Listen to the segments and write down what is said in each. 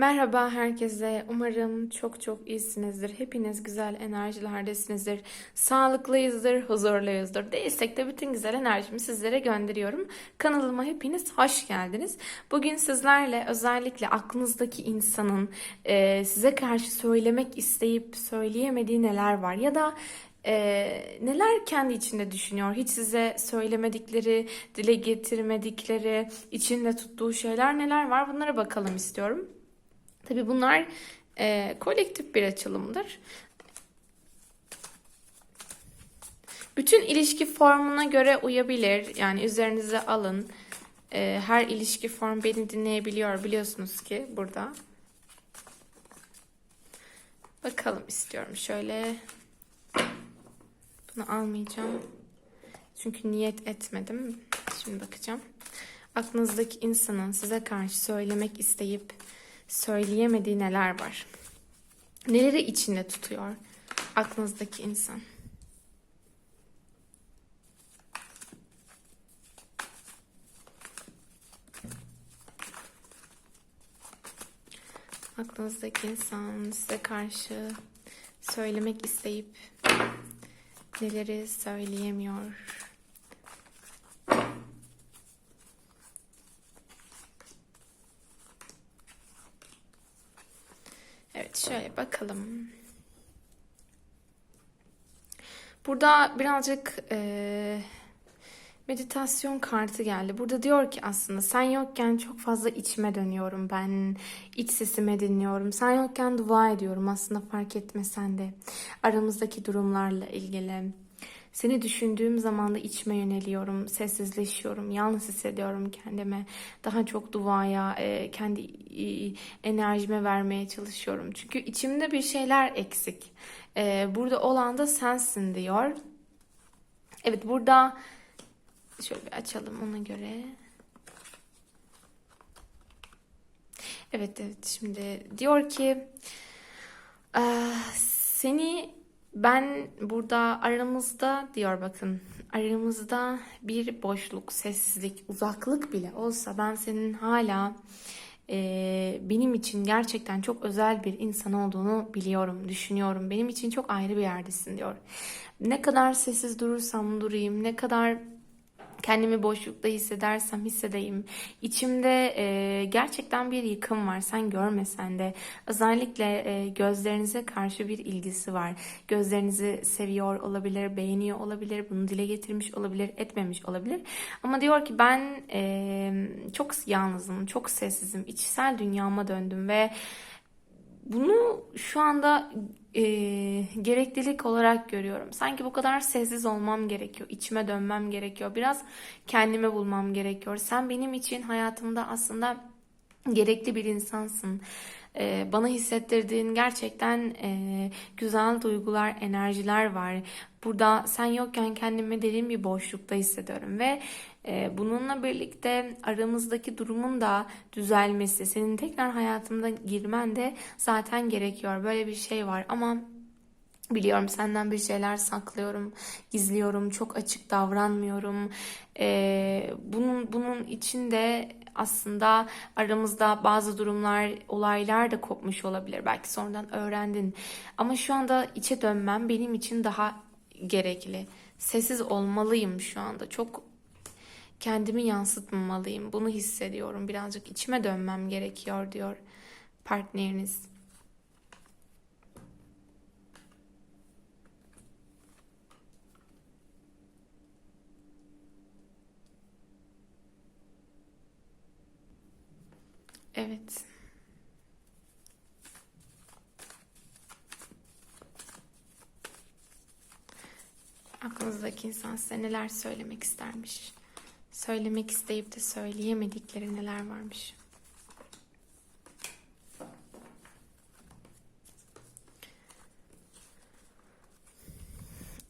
Merhaba herkese. Umarım çok çok iyisinizdir. Hepiniz güzel enerjilerdesinizdir. Sağlıklıyızdır, huzurluyuzdur. Değilsek de bütün güzel enerjimi sizlere gönderiyorum. Kanalıma hepiniz hoş geldiniz. Bugün sizlerle özellikle aklınızdaki insanın e, size karşı söylemek isteyip söyleyemediği neler var ya da e, neler kendi içinde düşünüyor? Hiç size söylemedikleri, dile getirmedikleri, içinde tuttuğu şeyler neler var? Bunlara bakalım istiyorum. Tabii bunlar e, kolektif bir açılımdır. Bütün ilişki formuna göre uyabilir. Yani üzerinize alın. E, her ilişki form beni dinleyebiliyor biliyorsunuz ki burada. Bakalım istiyorum şöyle. Bunu almayacağım. Çünkü niyet etmedim. Şimdi bakacağım. Aklınızdaki insanın size karşı söylemek isteyip söyleyemediği neler var? Neleri içinde tutuyor aklınızdaki insan? Aklınızdaki insan size karşı söylemek isteyip neleri söyleyemiyor? Evet şöyle bakalım. Burada birazcık e, meditasyon kartı geldi. Burada diyor ki aslında sen yokken çok fazla içime dönüyorum ben. iç sesime dinliyorum. Sen yokken dua ediyorum aslında fark etmesen de. Aramızdaki durumlarla ilgili. Seni düşündüğüm zaman da içime yöneliyorum, sessizleşiyorum, yalnız hissediyorum kendime. Daha çok duaya, e, kendi enerjime vermeye çalışıyorum. Çünkü içimde bir şeyler eksik. E, burada olan da sensin diyor. Evet burada şöyle bir açalım ona göre. Evet evet şimdi diyor ki seni ben burada aramızda diyor bakın aramızda bir boşluk, sessizlik, uzaklık bile olsa ben senin hala e, benim için gerçekten çok özel bir insan olduğunu biliyorum, düşünüyorum. Benim için çok ayrı bir yerdesin diyor. Ne kadar sessiz durursam durayım, ne kadar kendimi boşlukta hissedersem hissedeyim. İçimde e, gerçekten bir yıkım var. Sen görmesen de özellikle e, gözlerinize karşı bir ilgisi var. Gözlerinizi seviyor olabilir, beğeniyor olabilir, bunu dile getirmiş olabilir, etmemiş olabilir. Ama diyor ki ben e, çok yalnızım, çok sessizim, içsel dünyama döndüm ve bunu şu anda e, gereklilik olarak görüyorum. Sanki bu kadar sessiz olmam gerekiyor. içime dönmem gerekiyor. Biraz kendime bulmam gerekiyor. Sen benim için hayatımda aslında gerekli bir insansın. Ee, bana hissettirdiğin gerçekten e, güzel duygular, enerjiler var. Burada sen yokken kendimi derin bir boşlukta hissediyorum ve bununla birlikte aramızdaki durumun da düzelmesi, senin tekrar hayatımda girmen de zaten gerekiyor. Böyle bir şey var ama Biliyorum senden bir şeyler saklıyorum, gizliyorum, çok açık davranmıyorum. Ee, bunun bunun içinde aslında aramızda bazı durumlar, olaylar da kopmuş olabilir. Belki sonradan öğrendin. Ama şu anda içe dönmem benim için daha gerekli. Sessiz olmalıyım şu anda. Çok kendimi yansıtmamalıyım. Bunu hissediyorum. Birazcık içime dönmem gerekiyor diyor partneriniz. Evet. Aklınızdaki insan size neler söylemek istermiş? Söylemek isteyip de söyleyemedikleri neler varmış?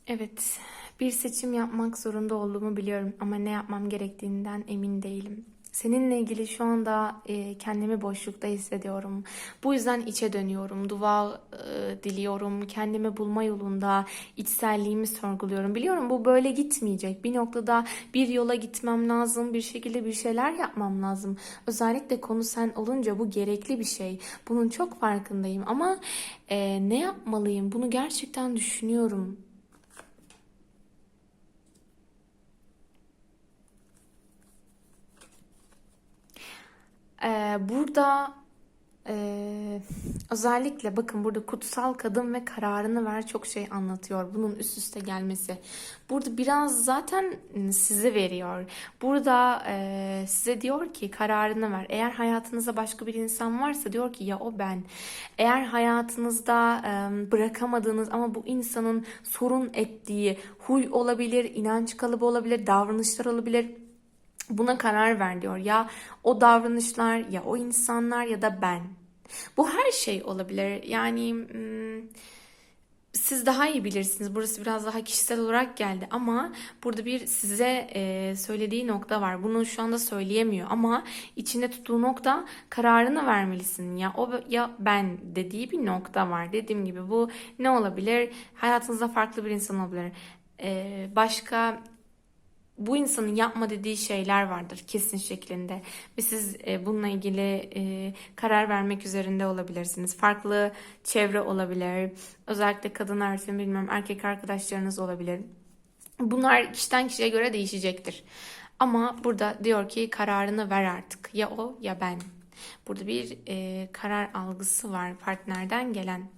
Evet, bir seçim yapmak zorunda olduğumu biliyorum ama ne yapmam gerektiğinden emin değilim. Seninle ilgili şu anda e, kendimi boşlukta hissediyorum. Bu yüzden içe dönüyorum, dua e, diliyorum, kendimi bulma yolunda içselliğimi sorguluyorum. Biliyorum bu böyle gitmeyecek. Bir noktada bir yola gitmem lazım, bir şekilde bir şeyler yapmam lazım. Özellikle konu sen olunca bu gerekli bir şey. Bunun çok farkındayım ama e, ne yapmalıyım? Bunu gerçekten düşünüyorum. Ee, burada ee, özellikle bakın burada kutsal kadın ve kararını ver çok şey anlatıyor. Bunun üst üste gelmesi. Burada biraz zaten size veriyor. Burada ee, size diyor ki kararını ver. Eğer hayatınızda başka bir insan varsa diyor ki ya o ben. Eğer hayatınızda ee, bırakamadığınız ama bu insanın sorun ettiği huy olabilir, inanç kalıbı olabilir, davranışlar olabilir Buna karar ver diyor. Ya o davranışlar ya o insanlar ya da ben. Bu her şey olabilir. Yani hmm, siz daha iyi bilirsiniz. Burası biraz daha kişisel olarak geldi ama burada bir size e, söylediği nokta var. Bunu şu anda söyleyemiyor ama içinde tuttuğu nokta kararını vermelisin. Ya o ya ben dediği bir nokta var. Dediğim gibi bu ne olabilir? Hayatınızda farklı bir insan olabilir. E, başka bu insanın yapma dediği şeyler vardır kesin şeklinde ve siz e, bununla ilgili e, karar vermek üzerinde olabilirsiniz. Farklı çevre olabilir. Özellikle kadın öğretmen bilmem erkek arkadaşlarınız olabilir. Bunlar kişiden kişiye göre değişecektir. Ama burada diyor ki kararını ver artık. Ya o ya ben. Burada bir e, karar algısı var partnerden gelen.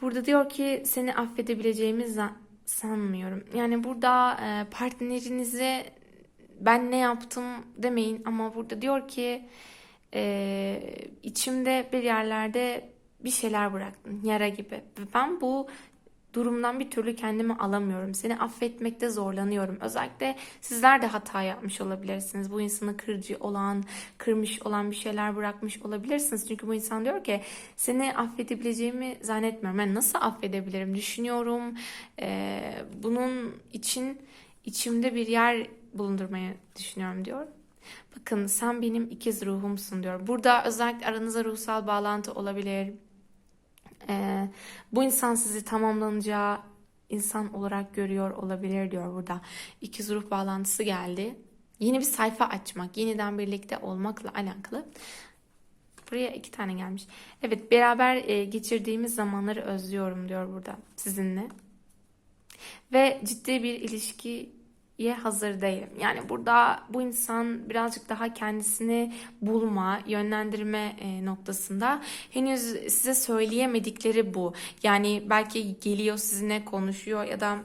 Burada diyor ki seni affedebileceğimiz sanmıyorum. Yani burada e, partnerinize ben ne yaptım demeyin ama burada diyor ki e, içimde bir yerlerde bir şeyler bıraktın yara gibi. Ben bu durumdan bir türlü kendimi alamıyorum. Seni affetmekte zorlanıyorum. Özellikle sizler de hata yapmış olabilirsiniz. Bu insanı kırıcı olan, kırmış olan bir şeyler bırakmış olabilirsiniz. Çünkü bu insan diyor ki seni affedebileceğimi zannetmiyorum. Ben nasıl affedebilirim düşünüyorum. Ee, bunun için içimde bir yer bulundurmayı düşünüyorum diyor. Bakın sen benim ikiz ruhumsun diyor. Burada özellikle aranıza ruhsal bağlantı olabilir e, bu insan sizi tamamlanacağı insan olarak görüyor olabilir diyor burada. İkiz ruh bağlantısı geldi. Yeni bir sayfa açmak, yeniden birlikte olmakla alakalı. Buraya iki tane gelmiş. Evet beraber e, geçirdiğimiz zamanları özlüyorum diyor burada sizinle. Ve ciddi bir ilişki ye hazır değilim. Yani burada bu insan birazcık daha kendisini bulma, yönlendirme e, noktasında henüz size söyleyemedikleri bu. Yani belki geliyor sizinle konuşuyor ya da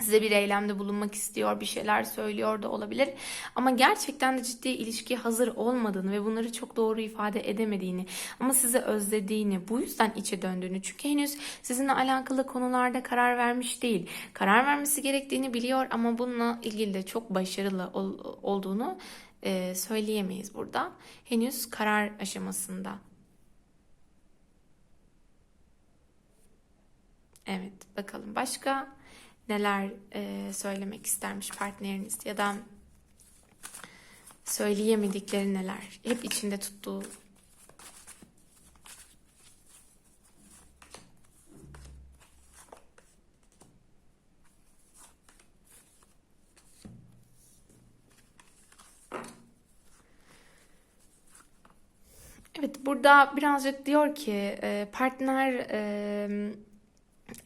size bir eylemde bulunmak istiyor, bir şeyler söylüyor da olabilir. Ama gerçekten de ciddi ilişkiye hazır olmadığını ve bunları çok doğru ifade edemediğini ama sizi özlediğini, bu yüzden içe döndüğünü çünkü henüz sizinle alakalı konularda karar vermiş değil. Karar vermesi gerektiğini biliyor ama bununla ilgili de çok başarılı ol, olduğunu e, söyleyemeyiz burada. Henüz karar aşamasında. Evet, bakalım başka neler e, söylemek istermiş partneriniz ya da söyleyemedikleri neler. Hep içinde tuttuğu Evet burada birazcık diyor ki e, partner e,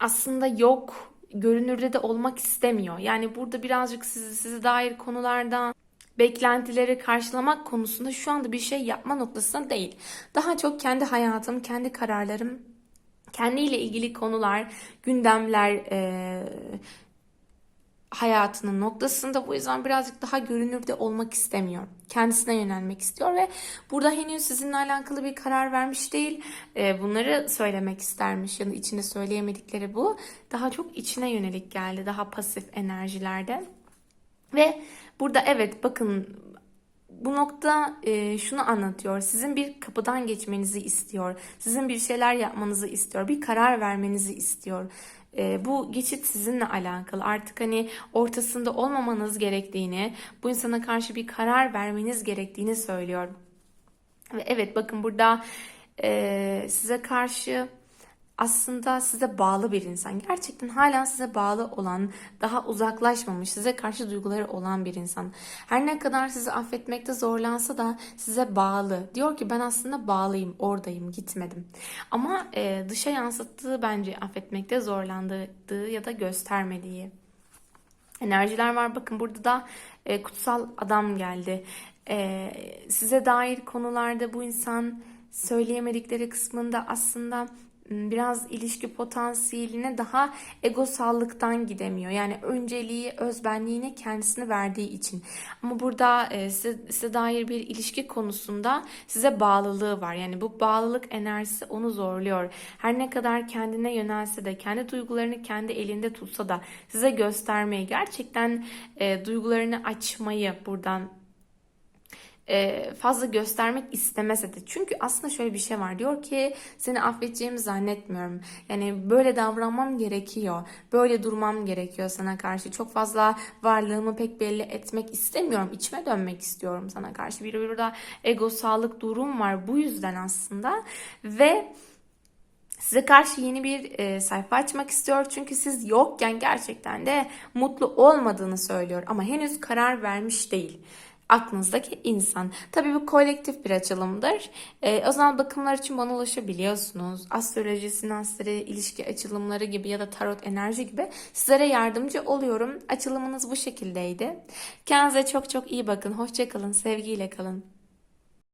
aslında yok görünürde de olmak istemiyor. Yani burada birazcık sizi, size dair konulardan beklentileri karşılamak konusunda şu anda bir şey yapma noktasında değil. Daha çok kendi hayatım, kendi kararlarım, kendiyle ilgili konular, gündemler, e, hayatının noktasında bu yüzden birazcık daha görünürde olmak istemiyor. Kendisine yönelmek istiyor ve burada henüz sizinle alakalı bir karar vermiş değil. Ee, bunları söylemek istermiş ya da içinde söyleyemedikleri bu. Daha çok içine yönelik geldi. Daha pasif enerjilerde. Ve burada evet bakın bu nokta e, şunu anlatıyor. Sizin bir kapıdan geçmenizi istiyor. Sizin bir şeyler yapmanızı istiyor. Bir karar vermenizi istiyor. E, bu geçit sizinle alakalı. Artık hani ortasında olmamanız gerektiğini, bu insana karşı bir karar vermeniz gerektiğini söylüyor. Ve evet bakın burada e, size karşı aslında size bağlı bir insan. Gerçekten hala size bağlı olan, daha uzaklaşmamış, size karşı duyguları olan bir insan. Her ne kadar sizi affetmekte zorlansa da size bağlı. Diyor ki ben aslında bağlıyım, oradayım, gitmedim. Ama e, dışa yansıttığı bence affetmekte zorlandığı ya da göstermediği enerjiler var. Bakın burada da e, kutsal adam geldi. E, size dair konularda bu insan söyleyemedikleri kısmında aslında biraz ilişki potansiyeline daha egosallıktan gidemiyor. Yani önceliği, özbenliğine kendisini verdiği için. Ama burada e, size, size dair bir ilişki konusunda size bağlılığı var. Yani bu bağlılık enerjisi onu zorluyor. Her ne kadar kendine yönelse de, kendi duygularını kendi elinde tutsa da size göstermeyi, gerçekten e, duygularını açmayı buradan e, fazla göstermek istemese de. Çünkü aslında şöyle bir şey var. Diyor ki seni affedeceğimi zannetmiyorum. Yani böyle davranmam gerekiyor. Böyle durmam gerekiyor sana karşı. Çok fazla varlığımı pek belli etmek istemiyorum. İçime dönmek istiyorum sana karşı. Bir burada egosallık durum var. Bu yüzden aslında. Ve Size karşı yeni bir e, sayfa açmak istiyor çünkü siz yokken gerçekten de mutlu olmadığını söylüyor ama henüz karar vermiş değil aklınızdaki insan. Tabii bu kolektif bir açılımdır. Ee, özel bakımlar için bana ulaşabiliyorsunuz. Astroloji, sinastri, ilişki açılımları gibi ya da tarot enerji gibi sizlere yardımcı oluyorum. Açılımınız bu şekildeydi. Kendinize çok çok iyi bakın. Hoşçakalın. Sevgiyle kalın.